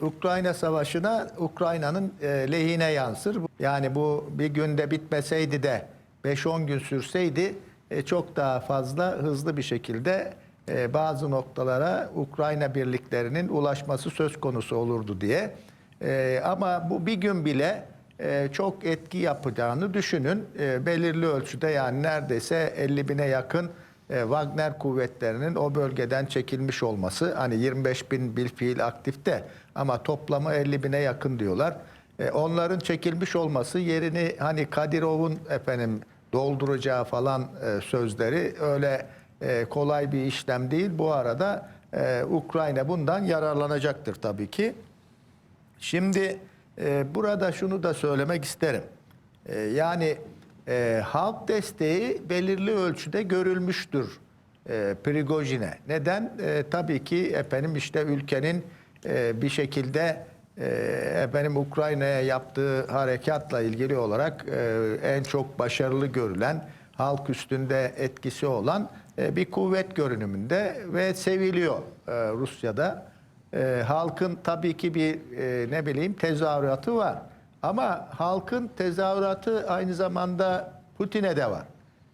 Ukrayna Savaşı'na Ukrayna'nın e, lehine yansır. Yani bu bir günde bitmeseydi de 5-10 gün sürseydi e, çok daha fazla hızlı bir şekilde e, bazı noktalara Ukrayna birliklerinin ulaşması söz konusu olurdu diye. E, ama bu bir gün bile e, çok etki yapacağını düşünün. E, belirli ölçüde yani neredeyse 50 bine yakın e, Wagner kuvvetlerinin o bölgeden çekilmiş olması hani 25 bin bir fiil aktifte ama toplamı 50 bine yakın diyorlar. E, onların çekilmiş olması yerini hani Kadirov'un efendim dolduracağı falan e, sözleri öyle e, kolay bir işlem değil. Bu arada e, Ukrayna bundan yararlanacaktır tabii ki. Şimdi e, burada şunu da söylemek isterim. E, yani e, halk desteği belirli ölçüde görülmüştür e, Prigojin'e. Neden? E, tabii ki efendim işte ülkenin e, bir şekilde e, efendim Ukrayna'ya yaptığı harekatla ilgili olarak e, en çok başarılı görülen halk üstünde etkisi olan e, bir kuvvet görünümünde ve seviliyor e, Rusya'da. E, halkın tabii ki bir e, ne bileyim tezahüratı var. Ama halkın tezahüratı aynı zamanda Putin'e de var.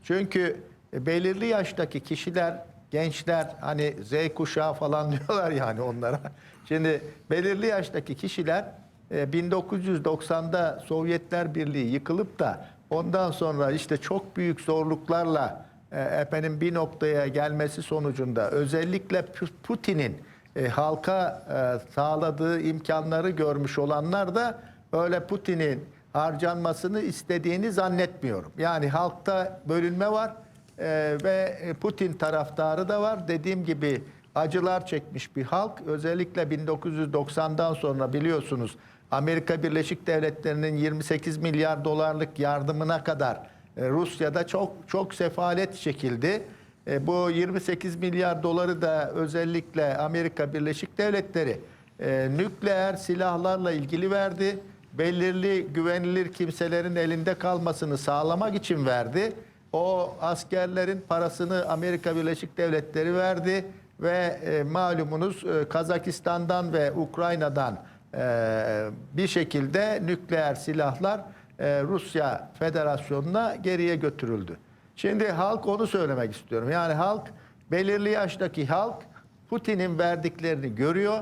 Çünkü e, belirli yaştaki kişiler, gençler hani Z kuşağı falan diyorlar yani onlara. Şimdi belirli yaştaki kişiler e, 1990'da Sovyetler Birliği yıkılıp da ondan sonra işte çok büyük zorluklarla e, efendim bir noktaya gelmesi sonucunda özellikle Pu- Putin'in e, halka e, sağladığı imkanları görmüş olanlar da öyle Putin'in harcanmasını istediğini zannetmiyorum. Yani halkta bölünme var e, ve Putin taraftarı da var. Dediğim gibi acılar çekmiş bir halk. Özellikle 1990'dan sonra biliyorsunuz Amerika Birleşik Devletleri'nin 28 milyar dolarlık yardımına kadar e, Rusya'da çok çok sefalet çekildi. E, bu 28 milyar doları da özellikle Amerika Birleşik Devletleri e, nükleer silahlarla ilgili verdi. Belirli güvenilir kimselerin elinde kalmasını sağlamak için verdi. O askerlerin parasını Amerika Birleşik Devletleri verdi ve e, malumunuz e, Kazakistan'dan ve Ukrayna'dan e, bir şekilde nükleer silahlar e, Rusya Federasyonu'na geriye götürüldü. Şimdi halk onu söylemek istiyorum. Yani halk belirli yaştaki halk Putin'in verdiklerini görüyor.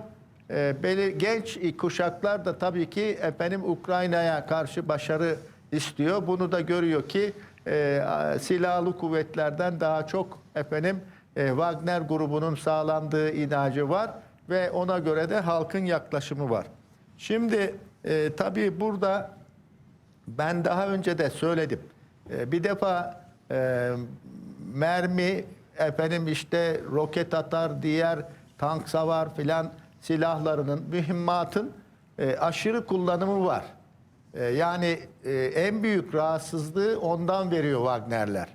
Ee, belir, genç kuşaklar da tabii ki efendim Ukrayna'ya karşı başarı istiyor. Bunu da görüyor ki e, silahlı kuvvetlerden daha çok efendim e, Wagner grubunun sağlandığı inancı var ve ona göre de halkın yaklaşımı var. Şimdi e, tabii burada ben daha önce de söyledim. Ee, Bir defa e, mermi, efendim işte roket atar, diğer tank savar filan silahlarının, mühimmatın e, aşırı kullanımı var. E, yani e, en büyük rahatsızlığı ondan veriyor Wagnerler.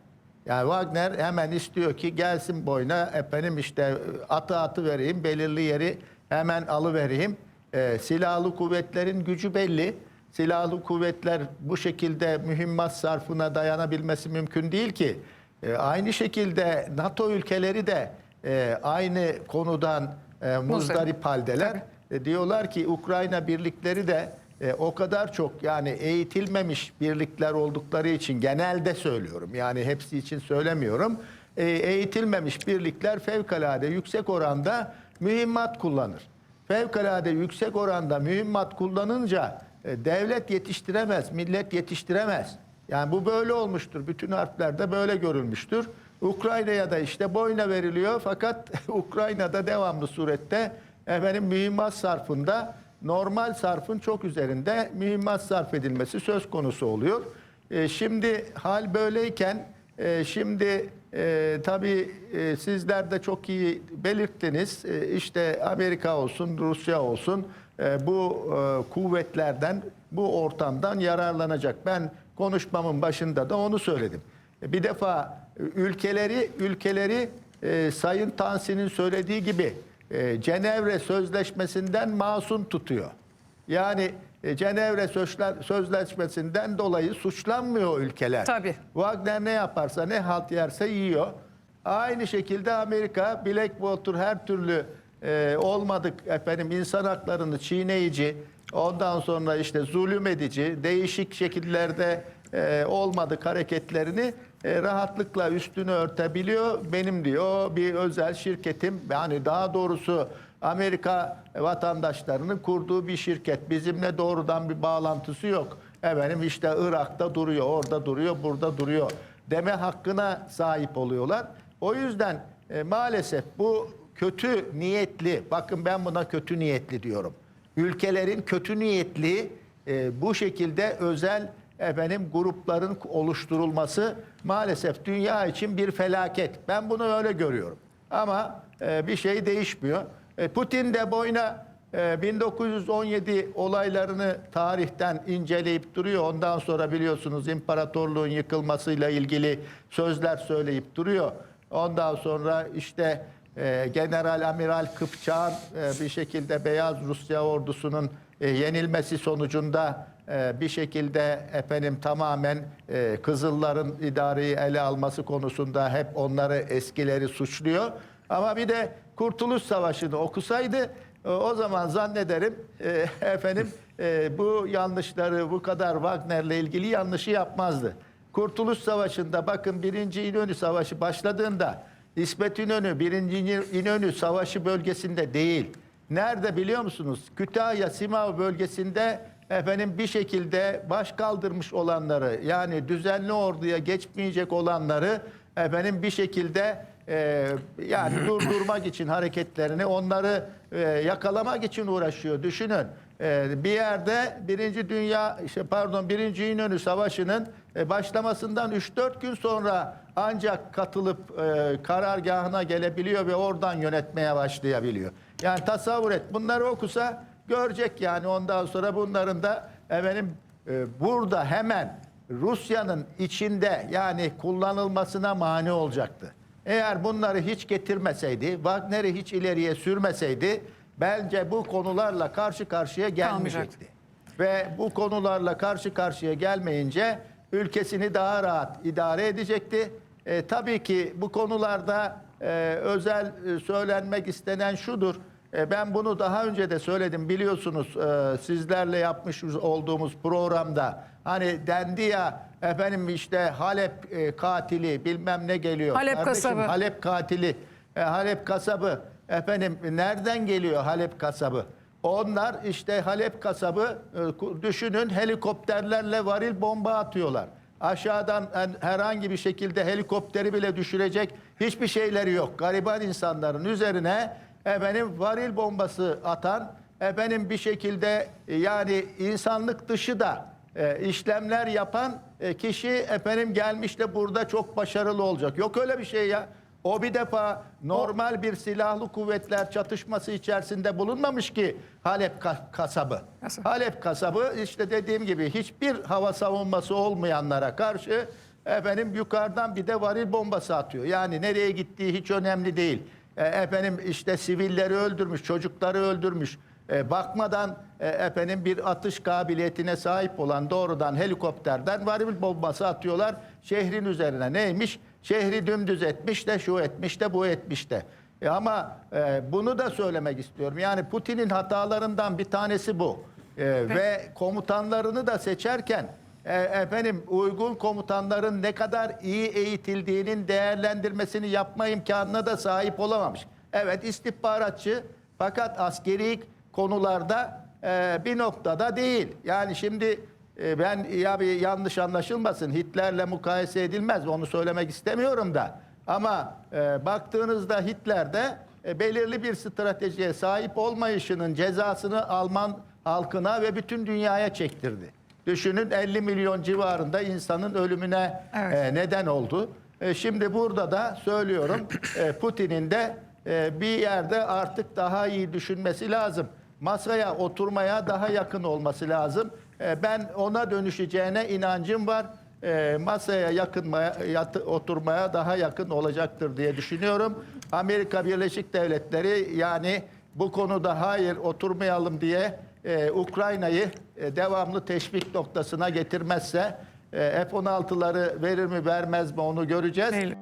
Yani Wagner hemen istiyor ki gelsin boyuna efendim işte atı atı vereyim, belirli yeri hemen alıvereyim. E, silahlı kuvvetlerin gücü belli silahlı kuvvetler bu şekilde mühimmat sarfına dayanabilmesi mümkün değil ki. E, aynı şekilde NATO ülkeleri de e, aynı konudan e, muzdarip haldeler. E, diyorlar ki Ukrayna birlikleri de e, o kadar çok yani eğitilmemiş birlikler oldukları için genelde söylüyorum. Yani hepsi için söylemiyorum. E, eğitilmemiş birlikler fevkalade yüksek oranda mühimmat kullanır. Fevkalade yüksek oranda mühimmat kullanınca e, devlet yetiştiremez, millet yetiştiremez. Yani bu böyle olmuştur. Bütün harflerde böyle görülmüştür. Ukrayna'ya da işte boyuna veriliyor fakat Ukrayna'da devamlı surette efendim mühimmat sarfında normal sarfın çok üzerinde mühimmat sarf edilmesi söz konusu oluyor. E, şimdi hal böyleyken e, şimdi e, tabii e, sizler de çok iyi belirttiniz. E, işte Amerika olsun, Rusya olsun e, bu e, kuvvetlerden, bu ortamdan yararlanacak. Ben konuşmamın başında da onu söyledim. E, bir defa ülkeleri ülkeleri e, Sayın Tansi'nin söylediği gibi e, Cenevre Sözleşmesi'nden masum tutuyor. Yani e, Cenevre Sözleşmesi'nden dolayı suçlanmıyor ülkeler. Tabii. Wagner ne yaparsa ne halt yerse yiyor. Aynı şekilde Amerika Blackwater her türlü e, olmadık efendim insan haklarını çiğneyici, ondan sonra işte zulüm edici, değişik şekillerde e, olmadık hareketlerini e, rahatlıkla üstünü örtebiliyor. Benim diyor bir özel şirketim yani daha doğrusu Amerika vatandaşlarının kurduğu bir şirket. Bizimle doğrudan bir bağlantısı yok. Efendim işte Irak'ta duruyor, orada duruyor, burada duruyor deme hakkına sahip oluyorlar. O yüzden e, maalesef bu kötü niyetli, bakın ben buna kötü niyetli diyorum. Ülkelerin kötü niyetli e, bu şekilde özel efendim grupların oluşturulması maalesef dünya için bir felaket. Ben bunu öyle görüyorum. Ama e, bir şey değişmiyor. E, Putin de boyuna e, 1917 olaylarını tarihten inceleyip duruyor. Ondan sonra biliyorsunuz imparatorluğun yıkılmasıyla ilgili sözler söyleyip duruyor. Ondan sonra işte e, General Amiral Kıpçak'ın e, bir şekilde Beyaz Rusya ordusunun e, yenilmesi sonucunda bir şekilde efendim tamamen e, Kızılların idareyi ele alması konusunda hep onları eskileri suçluyor. Ama bir de Kurtuluş Savaşı'nı okusaydı e, o zaman zannederim e, efendim e, bu yanlışları bu kadar Wagner'le ilgili yanlışı yapmazdı. Kurtuluş Savaşı'nda bakın 1. İnönü Savaşı başladığında İsmet İnönü 1. İnönü Savaşı bölgesinde değil. Nerede biliyor musunuz? Kütahya Simav bölgesinde efendim bir şekilde baş kaldırmış olanları yani düzenli orduya geçmeyecek olanları efendim bir şekilde e, yani durdurmak için hareketlerini onları e, yakalamak için uğraşıyor. Düşünün e, bir yerde Birinci Dünya işte pardon Birinci İnönü Savaşı'nın e, başlamasından 3-4 gün sonra ancak katılıp e, karargahına gelebiliyor ve oradan yönetmeye başlayabiliyor. Yani tasavvur et bunları okusa görecek yani ondan sonra bunların da efendim e, burada hemen Rusya'nın içinde yani kullanılmasına mani olacaktı. Eğer bunları hiç getirmeseydi, Wagner'i hiç ileriye sürmeseydi bence bu konularla karşı karşıya gelmeyecekti. Ve bu konularla karşı karşıya gelmeyince ülkesini daha rahat idare edecekti. E, tabii ki bu konularda e, özel e, söylenmek istenen şudur. E, ben bunu daha önce de söyledim biliyorsunuz e, sizlerle yapmış olduğumuz programda. Hani dendi ya efendim işte Halep e, katili bilmem ne geliyor. Halep Kardeşim, kasabı. Halep katili, Halep kasabı. Efendim nereden geliyor Halep kasabı? Onlar işte Halep kasabı düşünün helikopterlerle varil bomba atıyorlar. Aşağıdan herhangi bir şekilde helikopteri bile düşürecek hiçbir şeyleri yok. Gariban insanların üzerine efendim varil bombası atan efendim bir şekilde e, yani insanlık dışı da e, işlemler yapan e, kişi efendim gelmiş de burada çok başarılı olacak. Yok öyle bir şey ya. O bir defa normal bir silahlı kuvvetler çatışması içerisinde bulunmamış ki Halep ka- kasabı. Nasıl? Halep kasabı işte dediğim gibi hiçbir hava savunması olmayanlara karşı efendim yukarıdan bir de varil bombası atıyor. Yani nereye gittiği hiç önemli değil. E, efendim işte sivilleri öldürmüş, çocukları öldürmüş. E, bakmadan e, efendim bir atış kabiliyetine sahip olan doğrudan helikopterden varil bombası atıyorlar şehrin üzerine. Neymiş? Şehri dümdüz etmiş de şu etmiş de bu etmiş de. E ama e, bunu da söylemek istiyorum. Yani Putin'in hatalarından bir tanesi bu. E, ve komutanlarını da seçerken e, efendim uygun komutanların ne kadar iyi eğitildiğinin değerlendirmesini yapma imkanına da sahip olamamış. Evet istihbaratçı fakat askeri konularda e, bir noktada değil. Yani şimdi e, ben ya bir yanlış anlaşılmasın Hitler'le mukayese edilmez onu söylemek istemiyorum da. Ama e, baktığınızda Hitler'de e, belirli bir stratejiye sahip olmayışının cezasını Alman halkına ve bütün dünyaya çektirdi. Düşünün 50 milyon civarında insanın ölümüne Evet. e, neden oldu. E, şimdi burada da söylüyorum e, Putin'in de e, bir yerde artık daha iyi düşünmesi lazım. Masaya oturmaya daha yakın olması lazım. E, ben ona dönüşeceğine inancım var. E, masaya yakınmaya, yatı- oturmaya daha yakın olacaktır diye düşünüyorum. Amerika Birleşik Devletleri yani bu konuda hayır oturmayalım diye e, Ukrayna'yı e, devamlı teşvik noktasına getirmezse e, F-16'ları verir mi vermez mi onu göreceğiz. Değil.